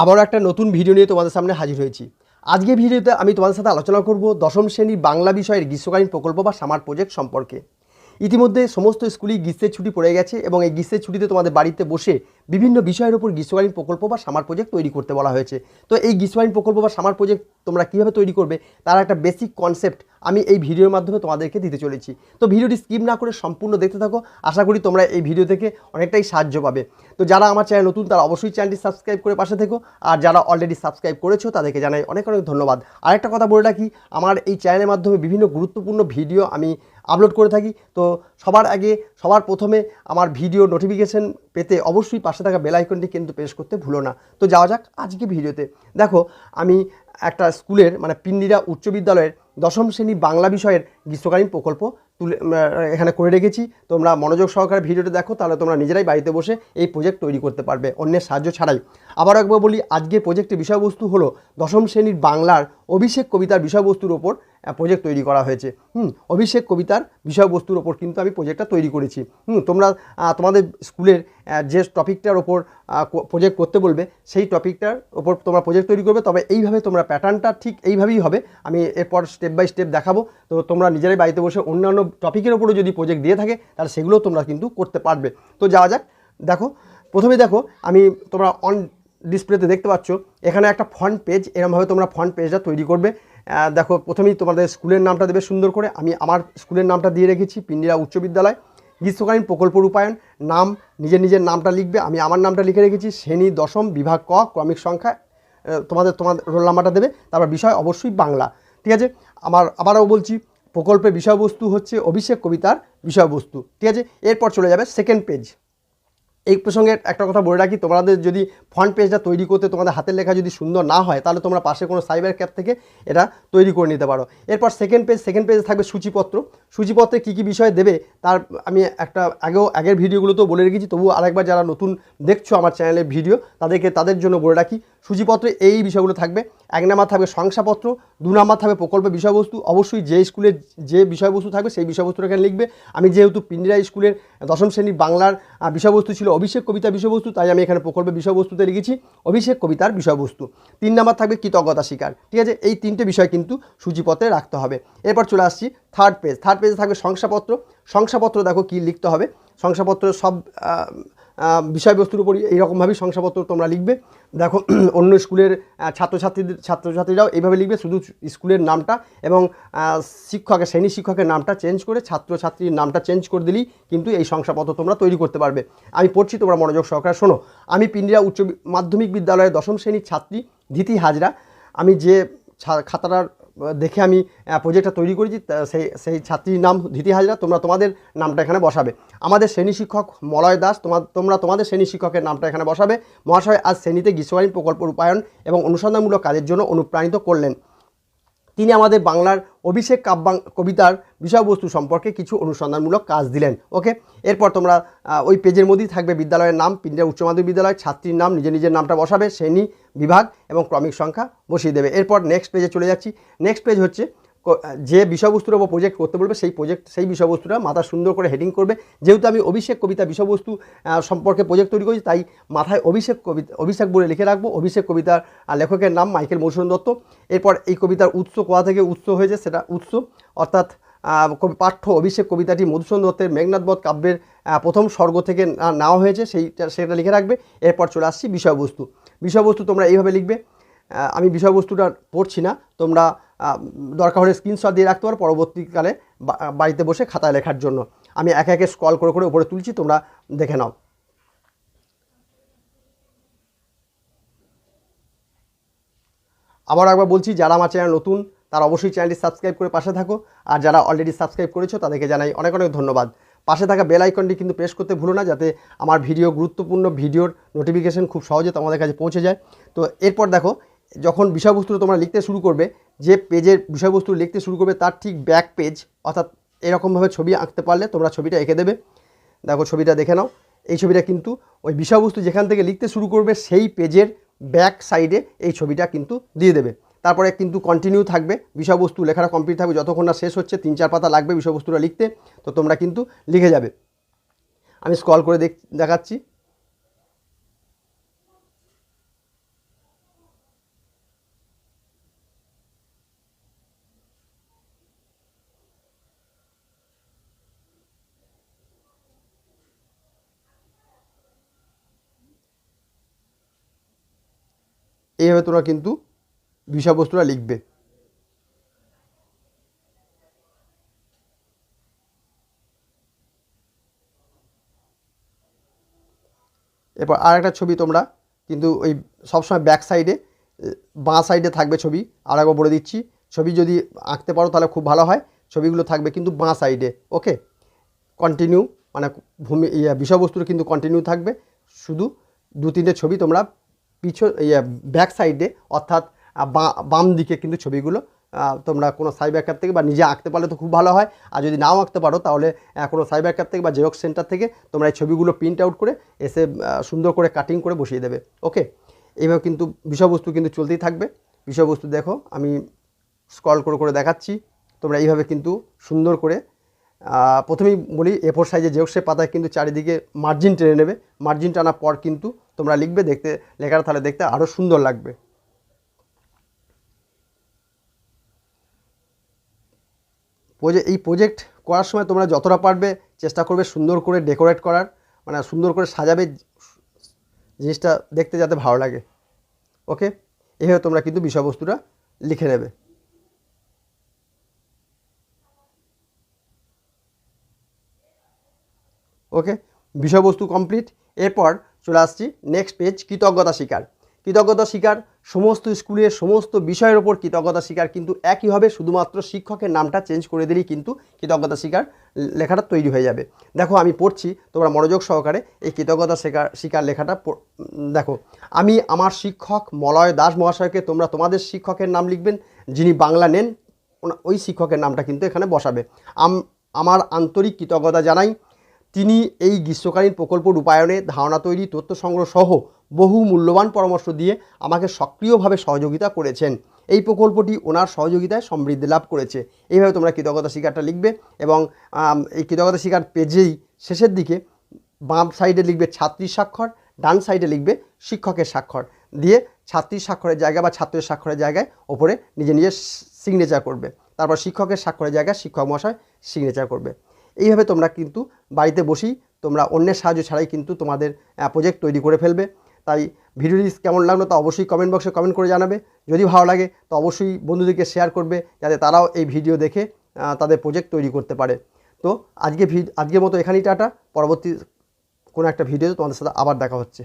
আবারও একটা নতুন ভিডিও নিয়ে তোমাদের সামনে হাজির হয়েছি। আজকে ভিডিওতে আমি তোমাদের সাথে আলোচনা করব দশম শ্রেণির বাংলা বিষয়ের গ্রীষ্মকালীন প্রকল্প বা সামার প্রজেক্ট সম্পর্কে। ইতিমধ্যে সমস্ত স্কুলেই গ্রীষ্মের ছুটি পড়ে গেছে এবং এই গ্রীষ্মের ছুটিতে তোমাদের বাড়িতে বসে বিভিন্ন বিষয়ের উপর গ্রীষ্মকালীন প্রকল্প বা সামার প্রজেক্ট তৈরি করতে বলা হয়েছে। তো এই গ্রীষ্মকালীন প্রকল্প বা সামার প্রজেক্ট তোমরা কীভাবে তৈরি করবে তার একটা বেসিক কনসেপ্ট আমি এই ভিডিওর মাধ্যমে তোমাদেরকে দিতে চলেছি। তো ভিডিওটি স্কিপ না করে সম্পূর্ণ দেখতে থাকো, আশা করি তোমরা এই ভিডিও থেকে অনেকটাই সাহায্য পাবে। তো যারা আমার চ্যানেল নতুন, তারা অবশ্যই চ্যানেলটি সাবস্ক্রাইব করে পাশে থেকো, আর যারা অলরেডি সাবস্ক্রাইব করেছ, তাদেরকে জানাই অনেক অনেক ধন্যবাদ। আরেকটা কথা বলে রাখি, আমার এই চ্যানেলের মাধ্যমে বিভিন্ন গুরুত্বপূর্ণ ভিডিও আমি আপলোড করে থাকি। তো সবার আগে, সবার প্রথমে আমার ভিডিও নোটিফিকেশন পেতে অবশ্যই পাশে থাকা বেল আইকনটি কিন্তু প্রেস করতে ভুলো না। তো যাওয়া যাক আজকে ভিডিওতে দেখো, আমি একটা স্কুলের মানে পিন্ডিরা উচ্চ বিদ্যালয়ের দশম শ্রেণি বাংলা বিষয়ের গ্রীষ্মকালীন প্রকল্প তুলে এখানে করে রেখেছি। তোমরা মনোযোগ সহকারে ভিডিওটা দেখো, তাহলে তোমরা নিজেরাই বাড়িতে বসে এই প্রজেক্ট তৈরি করতে পারবে, অন্যের সাহায্য ছাড়াই। আবার একবার বলি আজকের প্রজেক্টের বিষয়বস্তু হলো দশম শ্রেণির বাংলার অভিষেক কবিতার বিষয়বস্তুর ওপর প্রজেক্ট তৈরি করা হয়েছে। হুম, অভিষেক কবিতার বিষয়বস্তুর ওপর কিন্তু আমি প্রজেক্টটা তৈরি করেছি। হুম, তোমরা তোমাদের স্কুলের যে টপিকটার ওপর প্রজেক্ট করতে বলবে, সেই টপিকটার ওপর তোমরা প্রজেক্ট তৈরি করবে। তবে এইভাবে তোমরা প্যাটার্নটা ঠিক এইভাবেই হবে। আমি এরপর স্টেপ বাই স্টেপ দেখাবো। তো তোমরা নিজেরাই বাড়িতে বসে অন্যান্য টপিকের ওপরও যদি প্রজেক্ট দিয়ে থাকে, তাহলে সেগুলোও তোমরা কিন্তু করতে পারবে। তো যাওয়া যাক। দেখো, প্রথমে দেখো, আমি তোমরা অন ডিসপ্লেতে দেখতে পাচ্ছ, এখানে একটা ফ্রন্ট পেজ এরমভাবে তোমরা ফ্রন্ট পেজটা তৈরি করবে। দেখো, প্রথমেই তোমাদের স্কুলের নামটা দেবে সুন্দর করে। আমি আমার স্কুলের নামটা দিয়ে রেখেছি, পিন্ডিরা উচ্চ বিদ্যালয়। গ্রীষ্মকালীন প্রকল্প রূপায়ণ, নাম, নিজের নিজের নামটা লিখবে। আমি আমার নামটা লিখে রেখেছি, শ্রেণি, দশম, বিভাগ ক, ক্রমিক সংখ্যা তোমাদের তোমার রোল নাম্বারটা দেবে। তারপর বিষয় অবশ্যই বাংলা। ঠিক আছে? আমার, আবারও বলছি প্রকল্পের বিষয়বস্তু হচ্ছে অভিষেক কবিতার বিষয়বস্তু। ঠিক আছে? এরপর চলে যাবে সেকেন্ড পেজ এই প্রসঙ্গে একটা কথা বলে রাখি, তোমাদের যদি ফ্রন্ট পেজটা তৈরি করতে তোমাদের হাতের লেখা যদি সুন্দর না হয়, তাহলে তোমরা পাশে কোনো সাইবার ক্যাপ থেকে এটা তৈরি করে নিতে পারো। এরপর সেকেন্ড পেজ সেকেন্ড পেজে থাকবে সূচিপত্র। সূচিপত্রে কী কী বিষয় দেবে, তার আমি একটা আগেও, আগের ভিডিওগুলোতেও বলে রেখেছি, তবুও আরেকবার যারা নতুন দেখছ আমার চ্যানেলের ভিডিও, তাদেরকে, তাদের জন্য বলে রাখি, সূচিপত্রে এই বিষয়গুলো থাকবে। এক নাম্বার থাকবে শংসাপত্র, দু নাম্বার থাকবে প্রকল্পের বিষয়বস্তু। অবশ্যই যে স্কুলের যে বিষয়বস্তু থাকবে, সেই বিষয়বস্তুটা এখানে লিখবে। আমি যেহেতু পিন্ডিরা স্কুলের দশম শ্রেণির বাংলার বিষয়বস্তু ছিল অভিষেক কবিতা বিষয়বস্তু, তাই আমি এখানে প্রকল্পের বিষয়বস্তুতে লিখেছি, অভিষেক কবিতার বিষয়বস্তু। তিন নাম্বার থাকবে কৃতজ্ঞতা স্বীকার। ঠিক আছে, এই তিনটে বিষয় কিন্তু সূচিপত্রে রাখতে হবে। এরপর চলে আসছি থার্ড পেজ থার্ড পেজে থাকবে শংসাপত্র। শংসাপত্র দেখো কি লিখতে হবে। শংসাপত্র সব বিষয়বস্তুর উপরই এইরকমভাবেই শংসাপত্র তোমরা লিখবে। দেখো, অন্য স্কুলের ছাত্রছাত্রীদের, ছাত্রছাত্রীরাও এইভাবে লিখবে, শুধু স্কুলের নামটা এবং শিক্ষকের শ্রেণি শিক্ষকের নামটা চেঞ্জ করে, ছাত্রছাত্রীর নামটা চেঞ্জ করে দিলেই কিন্তু এই শংসাপত্র তোমরা তৈরি করতে পারবে। আমি পড়ছি তোমরা মনোযোগ সহকারে শোনো। আমি পিন্ডিরা উচ্চ মাধ্যমিক বিদ্যালয়ের দশম শ্রেণির ছাত্রী ধীতি হাজরা। আমি যে খাতাটার দেখে আমি প্রজেক্টটা তৈরি করেছি সেই সেই ছাত্রীর নাম ধীতি হাজরা, তোমরা তোমাদের নামটা এখানে বসাবে। আমাদের শ্রেণি শিক্ষক মলয় দাস তোমার তোমরা তোমাদের শ্রেণি শিক্ষকের নামটা এখানে বসাবে। মহাশয় আজ শ্রেণীতে গ্রীষ্মকালীন প্রকল্প রূপায়ণ এবং অনুসন্ধানমূলক কাজের জন্য অনুপ্রাণিত করলেন। তিনি আমাদের বাংলার অভিষেক কাব্যাং কবিতার বিষয়বস্তু সম্পর্কে কিছু অনুসন্ধানমূলক কাজ দিলেন। ওকে? এরপর তোমরা ওই পেজের মধ্যেই থাকবে বিদ্যালয়ের নাম পিন্ডিয়া উচ্চ মাধ্যমিক বিদ্যালয়, ছাত্রীর নাম, নিজের নিজের নামটা বসাবে, শ্রেণি, বিভাগ এবং ক্রমিক সংখ্যা বসিয়ে দেবে। এরপর নেক্সট পেজে চলে যাচ্ছি। নেক্সট পেজ হচ্ছে যে বিষয়বস্তুর ওপর প্রজেক্ট করতে বলবে, সেই প্রজেক্ট সেই বিষয়বস্তুটা মাথা সুন্দর করে হেডিং করবে। যেহেতু আমি অভিষেক কবিতা বিষয়বস্তু সম্পর্কে প্রজেক্ট তৈরি করেছি, তাই মাথায় অভিষেক কবিতা, অভিষেক বলে লিখে রাখব। অভিষেক কবিতার লেখকের নাম মাইকেল মৌসুমী দত্ত। এরপর এই কবিতার উৎস কোথা থেকে উৎস হয়েছে সেটা উৎস, অর্থাৎ কবি, পাঠ্য অভিষেক কবিতাটি মধুসূদন দত্তের মেঘনাথবধ কাব্যের প্রথম স্বর্গ থেকে নেওয়া হয়েছে, সেইটা, সেটা লিখে রাখবে। এরপর চলে আসছি বিষয়বস্তু। বিষয়বস্তু তোমরা এইভাবে লিখবে। আমি বিষয়বস্তুটা পড়ছি না, তোমরা দরকার হলে স্ক্রিনশট দিয়ে রাখতে পারো পরবর্তীকালে বাড়িতে বসে খাতায় লেখার জন্য। আমি একে একে স্ক্রল করে করে উপরে তুলছি, তোমরা দেখে নাও। আবার একবার বলছি, যারা আমার চ্যানেল নতুন, তারা অবশ্যই চ্যানেলটি সাবস্ক্রাইব করে পাশে থাকো। আর যারা অলরেডি সাবস্ক্রাইব করেছ, তাদেরকে জানাই অনেক অনেক ধন্যবাদ। পাশে থাকা বেল আইকনটি কিন্তু প্রেস করতে ভুলো না, যাতে আমার ভিডিও গুরুত্বপূর্ণ ভিডিওর নোটিফিকেশন খুব সহজে তোমাদের কাছে পৌঁছে যায়। তো এরপর দেখো যখন বিষয়বস্তু তোমরা লিখতে শুরু করবে, যে পেজের বিষয়বস্তু লিখতে শুরু করবে, তার ঠিক ব্যাক পেজ অর্থাৎ এরকমভাবে ছবি আঁকতে পারলে তোমরা ছবিটা এঁকে দেবে। দেখো, ছবিটা দেখে নাও। এই ছবিটা কিন্তু ওই বিষয়বস্তু যেখান থেকে লিখতে শুরু করবে, সেই পেজের ব্যাক সাইডে এই ছবিটা কিন্তু দিয়ে দেবে। তারপরে কিন্তু কন্টিনিউ থাকবে। বিষয়বস্তু লেখাটা কমপ্লিট থাকবে। যতক্ষণ না শেষ হচ্ছে, তিন চার পাতা লাগবে বিষয়বস্তুটা লিখতে, তো তোমরা কিন্তু লিখে যাবে। আমি স্ক্রল করে দেখ দেখাচ্ছি। এইভাবে তোমরা কিন্তু বিষয়বস্তুটা লিখবে। এরপর আর একটা ছবি তোমরা কিন্তু ওই সবসময় ব্যাক সাইডে বাঁ সাইডে থাকবে ছবি। আর একবার বলে দিচ্ছি, ছবি যদি আঁকতে পারো তাহলে খুব ভালো হয়। ছবিগুলো থাকবে কিন্তু বাঁ সাইডে ওকে কন্টিনিউ মানে ভূমি বিষয়বস্তুর কিন্তু কন্টিনিউ থাকবে। শুধু দু তিনটে ছবি তোমরা পিছন ইয়ে ব্যাক সাইডে অর্থাৎ আহ, বাম দিকে কিন্তু ছবিগুলো তোমরা কোনো সাইবার ক্যাব থেকে বা নিজে আঁকতে পারলে তো খুব ভালো হয়। আর যদি নাও আঁকতে পারো তাহলে কোনো সাইবার ক্যাব থেকে বা জেরক্স সেন্টার থেকে তোমরা এই ছবিগুলো প্রিন্ট আউট করে এসে সুন্দর করে কাটিং করে বসিয়ে দেবে। ওকে এইভাবে কিন্তু বিষয়বস্তু কিন্তু চলতেই থাকবে। বিষয়বস্তু দেখো আমি স্ক্রল করে করে দেখাচ্ছি। তোমরা এইভাবে কিন্তু সুন্দর করে প্রথমেই বলি এফোর সাইজে জেরক্সের পাতায় কিন্তু চারিদিকে মার্জিন টেনে নেবে। মার্জিন টানার পর কিন্তু তোমরা লিখবে, দেখতে, লেখাটা তাহলে দেখতে আরও সুন্দর লাগবে। প্রজে এই প্রজেক্ট করার সময় তোমরা যতটা পারবে চেষ্টা করবে সুন্দর করে ডেকোরেট করার মানে সুন্দর করে সাজাবে জিনিসটা দেখতে যাতে ভালো লাগে। ওকে এইভাবে তোমরা কিন্তু বিষয়বস্তুটা লিখে নেবে। ওকে বিষয়বস্তু কমপ্লিট এরপর চলে আসছি নেক্সট পেজ কৃতজ্ঞতা শিকার। কৃতজ্ঞতা শিকার সমস্ত স্কুলের সমস্ত বিষয়ের ওপর কৃতজ্ঞতা শিকার, কিন্তু একই হবে, শুধুমাত্র শিক্ষকের নামটা চেঞ্জ করে দিলেই কিন্তু কৃতজ্ঞতা শিকার লেখাটা তৈরি হয়ে যাবে। দেখো, আমি পড়ছি, তোমরা মনোযোগ সহকারে এই কৃতজ্ঞতা স্বীকার শিকার লেখাটা দেখো, আমি আমার শিক্ষক মলয় দাস মহাশয়কে তোমরা তোমাদের শিক্ষকের নাম লিখবেন, যিনি বাংলা নেন ওই শিক্ষকের নামটা কিন্তু এখানে বসাবে। আম- আমার আন্তরিক কৃতজ্ঞতা জানাই তিনি এই গ্রীষ্মকালীন প্রকল্প রূপায়ণে ধারণা তৈরি, তথ্য সংগ্রহ সহ বহু মূল্যবান পরামর্শ দিয়ে আমাকে সক্রিয়ভাবে সহযোগিতা করেছেন। এই প্রকল্পটি ওনার সহযোগিতায় সমৃদ্ধি লাভ করেছে। এইভাবে তোমরা কৃতজ্ঞতা শিকারটা লিখবে এবং এই কৃতজ্ঞতা শিকার পেজেই শেষের দিকে বাম সাইডে লিখবে ছাত্রীর স্বাক্ষর, ডান সাইডে লিখবে শিক্ষকের স্বাক্ষর। দিয়ে ছাত্রীর স্বাক্ষরের জায়গা বা ছাত্রের স্বাক্ষরের জায়গায় ওপরে নিজে নিজে সিগনেচার করবে। তারপর শিক্ষকের স্বাক্ষরের জায়গায় শিক্ষক মহাশয় সিগনেচার করবে। এইভাবে তোমরা কিন্তু বাড়িতে বসেই তোমরা অন্যের সাহায্য ছাড়াই কিন্তু তোমাদের প্রজেক্ট তৈরি করে ফেলবে। তাই ভিডিওটি কেমন লাগল তা অবশ্যই কমেন্ট বক্সে কমেন্ট করে জানাবে। যদি ভালো লাগে তো অবশ্যই বন্ধুদেরকে শেয়ার করবে যাতে তারাও এই ভিডিও দেখে তাদের প্রজেক্ট তৈরি করতে পারে। তো আজকে আজকের মতো এখানেই টাটা। পরবর্তী কোনো একটা ভিডিও তোমাদের সাথে আবার দেখা হচ্ছে।